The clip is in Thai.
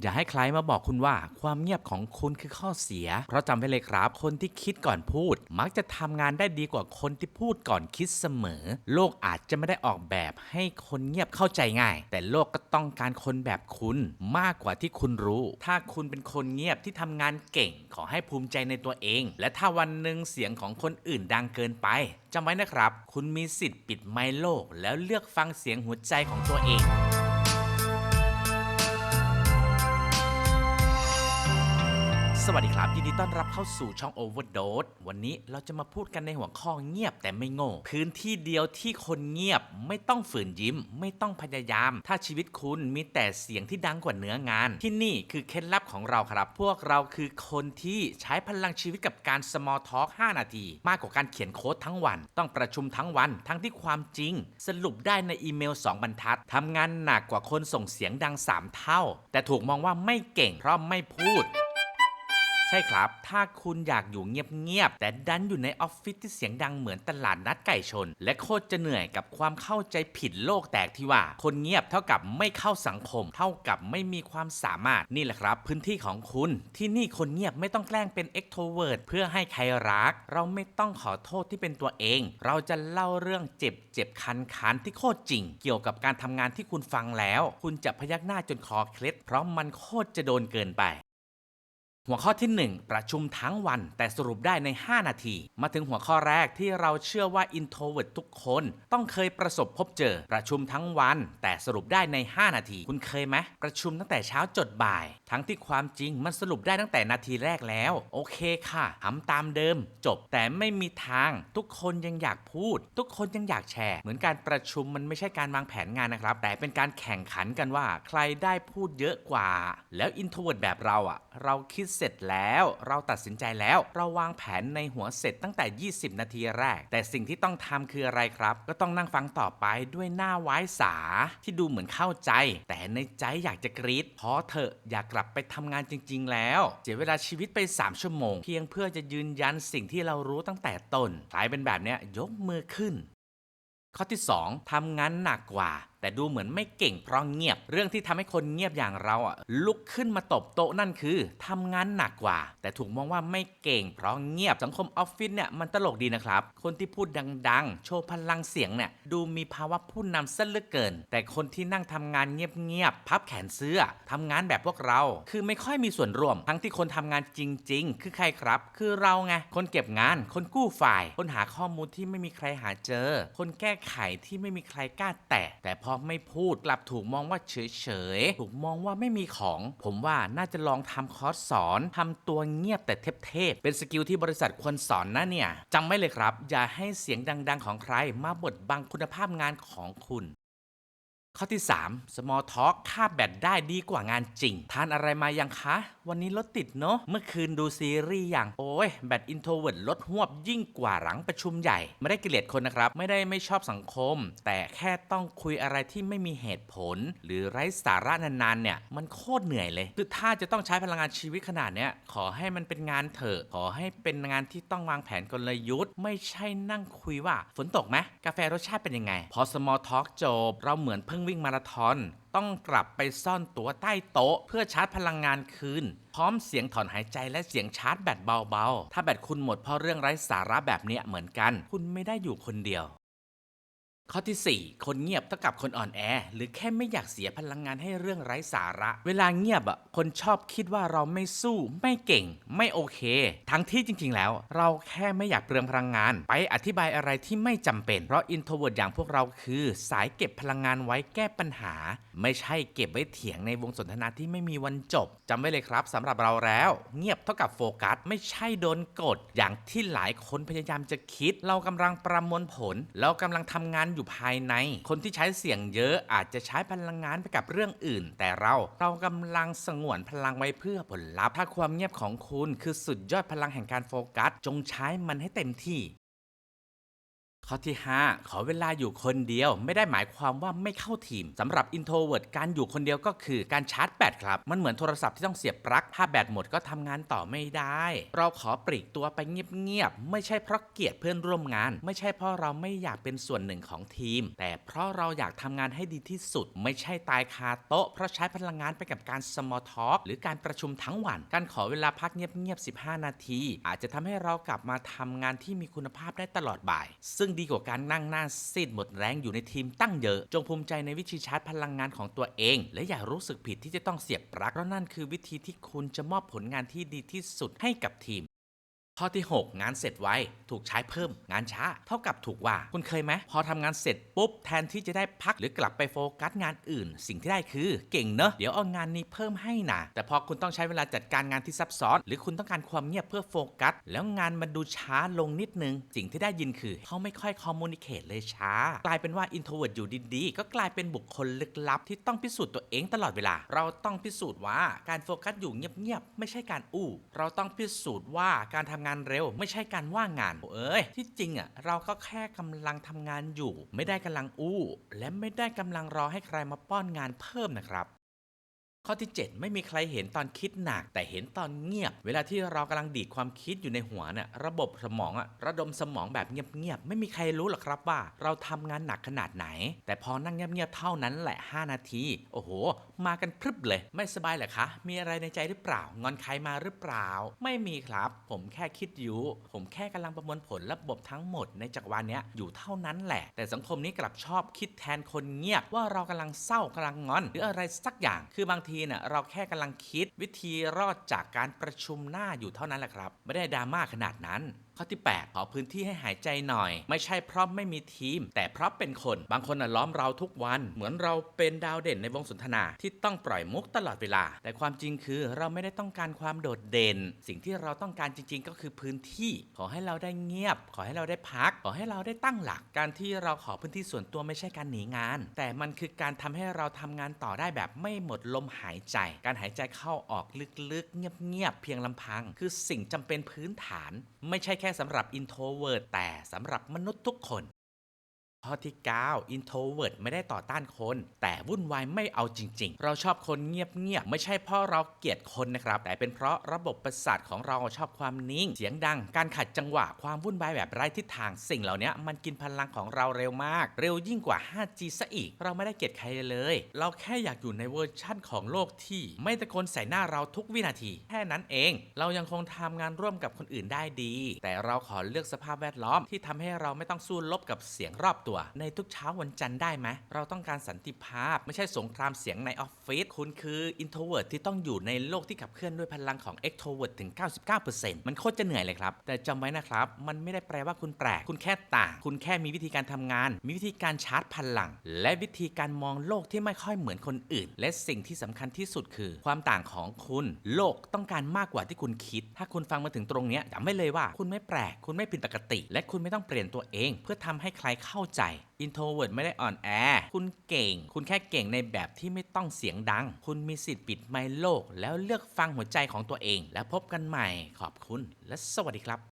อย่าให้ใครมาบอกคุณว่าความเงียบของคุณคือข้อเสีย เพราะจำไว้เลยครับ คนที่คิดก่อนพูด มักจะทำงานได้ดีกว่าคนที่พูดก่อนคิดเสมอ โลกอาจจะไม่ได้ออกแบบให้คนเงียบเข้าใจง่าย แต่โลกก็ต้องการคนแบบคุณมากกว่าที่คุณรู้ ถ้าคุณเป็นคนเงียบที่ทำงานเก่ง ขอให้ภูมิใจในตัวเอง และถ้าวันหนึ่งเสียงของคนอื่นดังเกินไปจำไว้นะครับ คุณมีสิทธิ์ปิดไมค์โลก แล้วเลือกฟังเสียงหัวใจของตัวเอง สวัสดีครับ ยินดีต้อนรับเข้าสู่ช่อง Overdose วันนี้เราจะมาพูดกันในหัวข้อเงียบแต่ไม่โง่ พื้นที่เดียวที่คนเงียบไม่ต้องฝืนยิ้ม ไม่ต้องพยายาม ถ้าชีวิตคุณมีแต่เสียงที่ดังกว่าเนื้องาน ที่นี่คือเคล็ดลับของเราครับ พวกเราคือคนที่ใช้พลังชีวิตกับการ small talk 5 นาที มากกว่าการเขียนโค้ดทั้งวัน ต้องประชุมทั้งวัน ทั้งที่ความจริง สรุปได้ในอีเมล 2 บรรทัดทำงานหนักกว่าคนส่งเสียงดัง 3 เท่า แต่ถูกมองว่าไม่เก่งเพราะไม่พูด ช่ครับ ถ้าคุณอยากอยู่เงียบๆแต่ดันอยู่ในออฟฟิศที่เสียงดังเหมือนตลาดนัดไก่ชน และโคตรจะเหนื่อยกับความเข้าใจผิดโลกแตกที่ว่า คนเงียบเท่ากับไม่เข้าสังคม เท่ากับไม่มีความสามารถนี่แหละครับ พื้นที่ของคุณที่นี่คนเงียบไม่ต้องแกล้งเป็น extrovert เพื่อให้ใครรัก เราไม่ต้องขอโทษที่เป็นตัวเอง เราจะเล่าเรื่องเจ็บเจ็บคันคันที่โคตรจริง เกี่ยวกับการทำงานที่คุณฟังแล้ว คุณจะพยักหน้าจนคอเคล็ดเพราะมันโคตรจะโดนเกินไป หัวข้อที่ 1 ประชุมทั้งวัน แต่สรุปได้ใน 5 นาที มาถึงหัวข้อแรกที่เราเชื่อว่า introvert ทุกคน ต้องเคยประสบพบเจอ ประชุมทั้งวัน แต่สรุปได้ใน 5 นาที คุณเคยไหมประชุมตั้งแต่เช้าจดบ่าย ทั้งที่ความจริงมันสรุปได้ตั้งแต่นาทีแรกแล้ว โอเคค่ะทำตามเดิม จบแต่ไม่มีทาง ทุกคนยังอยากพูด ทุกคนยังอยากแชร์ เหมือนการประชุมมันไม่ใช่การวางแผนงานนะครับ แต่เป็นการแข่งขันกันว่า ใครได้พูดเยอะกว่า แล้ว introvert แบบเราอะเราคิดเสร็จแล้ว เราตัดสินใจแล้ว เราวางแผนในหัวเสร็จตั้งแต่ 20 นาทีแรก แต่สิ่งที่ต้องทำคืออะไรครับ ก็ต้องนั่งฟังต่อไปด้วยหน้าไว้สาที่ดูเหมือนเข้าใจ แต่ในใจอยากจะกรีดเพราะเถอะอยากกลับไปทำงานจริง ๆ แล้ว เสียเวลาชีวิตไป 3 ชั่วโมง เพียงเพื่อจะยืนยันสิ่งที่เรารู้ตั้งแต่ต้นใครเป็นแบบเนี้ยยกมือขึ้น ข้อที่ 2ทำงานหนักกว่า แต่ดูเหมือนไม่เก่งเพราะเงียบ เรื่องที่ทำให้คนเงียบอย่างเราอะลุกขึ้นมาตบโต๊ะนั่นคือทำงานหนักกว่า แต่ถูกมองว่าไม่เก่งเพราะเงียบสังคมออฟฟิศเนี่ยมันตลกดีนะครับ คนที่พูดดังๆ โชว์พลังเสียงเนี่ยดูมีภาวะผู้นำซะเหลือเกิน แต่คนที่นั่งทำงานเงียบๆพับแขนเสื้อทำงานแบบพวกเรา คือไม่ค่อยมีส่วนร่วม ทั้งที่คนทำงานจริง ๆ คือใครครับ คือเราไงคนเก็บงาน คนกู้ไฟล์คนหาข้อมูลที่ไม่มีใครหาเจอ คนแก้ไขที่ไม่มีใครกล้าแตะแต่พอไม่พูดกลับถูกมองว่าเฉยๆ ถูกมองว่าไม่มีของ ผมว่าน่าจะลองทำคอร์สสอนทำตัวเงียบแต่เทพๆ เป็นสกิลที่บริษัทควรสอนนะเนี่ยจำไว้เลยครับ อย่าให้เสียงดัง ๆ ของใครมาบดบังคุณภาพงานของคุณ ข้อที่ 3 small talk ค่าแบตได้ดีกว่างานจริง ทานอะไรมายังคะ วันนี้รถติดเนอะเมื่อคืนดูซีรีส์อย่าง โอ้ย แบตอินโทรเวิร์ดลดหวบยิ่งกว่าหลังประชุมใหญ่ ไม่ได้เกลียดคนนะครับ ไม่ได้ไม่ชอบสังคม แต่แค่ต้องคุยอะไรที่ไม่มีเหตุผล หรือไร้สาระนานๆเนี่ย มันโคตรเหนื่อยเลย คือถ้าจะต้องใช้พลังงานชีวิตขนาดเนี้ย ขอให้มันเป็นงานเถอะ ขอให้เป็นงานที่ต้องวางแผนกลยุทธ์ ไม่ใช่นั่งคุยว่า ฝนตกไหมกาแฟรสชาติเป็นยังไง พอ small talk จบเราเหมือนเพิ่งวิ่งมาราธอน ต้องกลับไปซ่อนตัวใต้โต๊ะ เพื่อชาร์จพลังงานคืน พร้อมเสียงถอนหายใจและเสียงชาร์จแบตเบาๆ ถ้าแบตคุณหมดเพราะเรื่องไร้สาระแบบเนี้ยเหมือนกัน คุณไม่ได้อยู่คนเดียว ข้อที่ 4 คนเงียบเท่ากับคนอ่อนแอ หรือแค่ไม่อยากเสียพลังงานให้เรื่องไร้สาระ เวลาเงียบอะคนชอบคิดว่าเราไม่สู้ไม่เก่ง ไม่โอเค ทั้งที่จริง ๆ แล้ว เราแค่ไม่อยากเปลืองพลังงาน ไปอธิบายอะไรที่ไม่จำเป็น เพราะอินโทรเวิร์ดอย่างพวกเราคือ สายเก็บพลังงานไว้แก้ปัญหา ไม่ใช่เก็บไว้เถียงในวงสนทนาที่ไม่มีวันจบจำไว้เลยครับสำหรับเราแล้ว เงียบเท่ากับโฟกัสไม่ใช่โดนกด อย่างที่หลายคนพยายามจะคิด เรากำลังประมวลผล เรากำลังทำงานอยู่ภายใน คนที่ใช้เสียงเยอะอาจจะใช้พลังงานไปกับเรื่องอื่น แต่เราเรากำลังสงวนพลังไว้เพื่อผลลัพธ์ถ้าความเงียบของคุณคือสุดยอดพลังแห่งการโฟกัส จงใช้มันให้เต็มที่ ข้อที่ 5 ขอเวลาอยู่คนเดียว ไม่ได้หมายความว่าไม่เข้าทีมสำหรับ introvert การอยู่คนเดียวก็คือการชาร์จแบตครับ มันเหมือนโทรศัพท์ที่ต้องเสียบปลั๊กถ้าแบตหมดก็ทำงานต่อไม่ได้ เราขอปลีกตัวไปเงียบๆ ไม่ใช่เพราะเกลียดเพื่อนร่วมงาน ไม่ใช่เพราะเราไม่อยากเป็นส่วนหนึ่งของทีม แต่เพราะเราอยากทำงานให้ดีที่สุด ไม่ใช่ตายคาโต๊ะ เพราะใช้พลังงานไปกับการ small talk หรือการประชุมทั้งวัน การขอเวลาพักเงียบๆ 15 นาที อาจจะทำให้เรากลับมาทำงานที่มีคุณภาพได้ตลอดบ่าย ซึ่งดีกว่าการนั่งหน้าซีดหมดแรงอยู่ในทีมตั้งเยอะ จงภูมิใจในวิธีชาร์จพลังงานของตัวเอง และอย่ารู้สึกผิดที่จะต้องเสียบปลั๊กเพราะนั่นคือวิธีที่คุณจะมอบผลงานที่ดีที่สุดให้กับทีม ข้อที่ 6 งานเสร็จไวถูกใช้เพิ่มงานช้า เท่ากับถูกว่า คุณเคยไหมพอทำงานเสร็จปุ๊บแทนที่จะได้พักหรือกลับไปโฟกัสงานอื่น สิ่งที่ได้คือเก่งเนอะเดี๋ยวเอางานนี้เพิ่มให้นะแต่พอคุณต้องใช้เวลาจัดการงานที่ซับซ้อน หรือคุณต้องการความเงียบเพื่อโฟกัส แล้วงานมันดูช้าลงนิดนึง สิ่งที่ได้ยินคือเขาไม่ค่อยคอมมูนิเคตเลยช้า กลายเป็นว่าอินโทรเวิร์ดอยู่ดีๆก็กลายเป็นบุคคลลึกลับที่ต้องพิสูจน์ตัวเองตลอดเวลา เราต้องพิสูจน์ว่าการโฟกัสอยู่เงียบๆไม่ใช่การอู้ เราต้องพิสูจน์ว่าการทำงานเร็ว ไม่ใช่การว่างงานโอ้เอ้ยที่จริงอะเราก็แค่กำลังทำงานอยู่ ไม่ได้กำลังอู้ และไม่ได้กำลังรอให้ใครมาป้อนงานเพิ่มนะครับ ข้อที่ 7 ไม่มีใครเห็นตอนคิดหนัก แต่เห็นตอนเงียบ เวลาที่เรากำลังดีดความคิดอยู่ในหัวเนี่ยระบบสมองอะระดมสมองแบบเงียบๆไม่มีใครรู้หรอกครับว่า เราทำงานหนักขนาดไหน แต่พอนั่งเงียบๆเท่านั้นแหละ 5 นาที โอ้โห มากันพรึบเลย ไม่สบายเหรอคะ มีอะไรในใจหรือเปล่างอนใครมาหรือเปล่า ไม่มีครับ ผมแค่คิดอยู่ ผมแค่กำลังประมวลผลระบบทั้งหมดในจักรวาลเนี้ยอยู่เท่านั้นแหละ แต่สังคมนี้กลับชอบคิดแทนคนเงียบว่าเรากำลังเศร้ากำลังงอน หรืออะไรสักอย่างคือบางทีเนี่ยเราแค่กำลังคิดวิธีรอดจากการประชุมหน้าอยู่เท่านั้นแหละครับ ไม่ได้ดราม่าขนาดนั้นข้อที่ 8 ขอพื้นที่ให้หายใจหน่อย ไม่ใช่เพราะไม่มีทีม แต่เพราะเป็นคน บางคนน่ะล้อมเราทุกวัน เหมือนเราเป็นดาวเด่นในวงสนทนาที่ต้องปล่อยมุกตลอดเวลา แต่ความจริงคือเราไม่ได้ต้องการความโดดเด่น สิ่งที่เราต้องการจริง ๆ ก็คือพื้นที่ ขอให้เราได้เงียบ ขอให้เราได้พัก ขอให้เราได้ตั้งหลัก การที่เราขอพื้นที่ส่วนตัวไม่ใช่การหนีงาน แต่มันคือการทำให้เราทำงานต่อได้แบบไม่หมดลมหายใจ การหายใจเข้าออกลึกๆ เงียบๆเพียงลำพัง คือสิ่งจำเป็นพื้นฐาน ไม่ใช่ค่สำหรับอินโทรเวิร์ดแต่สำหรับมนุษย์ทุกคน ข้อที่ 9 introvert ไม่ได้ต่อต้านคน แต่วุ่นวายไม่เอาจริง ๆ เราชอบคนเงียบๆไม่ใช่เพราะเราเกลียดคนนะครับ แต่เป็นเพราะระบบประสาทของเราชอบความนิ่ง เสียงดัง การขัดจังหวะความวุ่นวายแบบไร้ทิศทางสิ่งเหล่านี้มันกินพลังของเราเร็วมาก เร็วยิ่งกว่า 5G ซะอีก เราไม่ได้เกลียดใครเลย เราแค่อยากอยู่ในเวอร์ชั่นของโลกที่ ไม่ตะโกนใส่หน้าเราทุกวินาที แค่นั้นเอง เรายังคงทำงานร่วมกับคนอื่นได้ดี แต่เราขอเลือกสภาพแวดล้อมที่ทำให้เราไม่ต้องสู้รบกับเสียงรอบตัวในทุกเช้าวันจันทร์ได้ไหมเราต้องการสันติภาพ ไม่ใช่สงครามเสียงในออฟฟิศคุณคือ introvert ที่ต้องอยู่ในโลกที่ขับเคลื่อนด้วยพลังของ extrovert ถึง 99%มันโคตรจะเหนื่อยเลยครับ แต่จำไว้นะครับ มันไม่ได้แปลว่าคุณแปลก คุณแค่ต่าง คุณแค่มีวิธีการทำงาน มีวิธีการชาร์จพลัง และวิธีการมองโลกที่ไม่ค่อยเหมือนคนอื่น และสิ่งที่สำคัญที่สุดคือ ความต่างของคุณ โลกต้องการมากกว่าที่คุณคิด ถ้าคุณฟังมาถึงตรงนี้จำไว้เลยว่า คุณไม่แปลก คุณไม่ผิดปกติ และคุณไม่ต้องเปลี่ยนตัวเอง เพื่อทำให้ใครเข้าใจ introvert ไม่ได้อ่อนแอ คุณเก่ง คุณแค่เก่งในแบบที่ไม่ต้องเสียงดัง คุณมีสิทธิ์ปิดไมค์โลก แล้วเลือกฟังหัวใจของตัวเอง แล้วพบกันใหม่ ขอบคุณ และสวัสดีครับ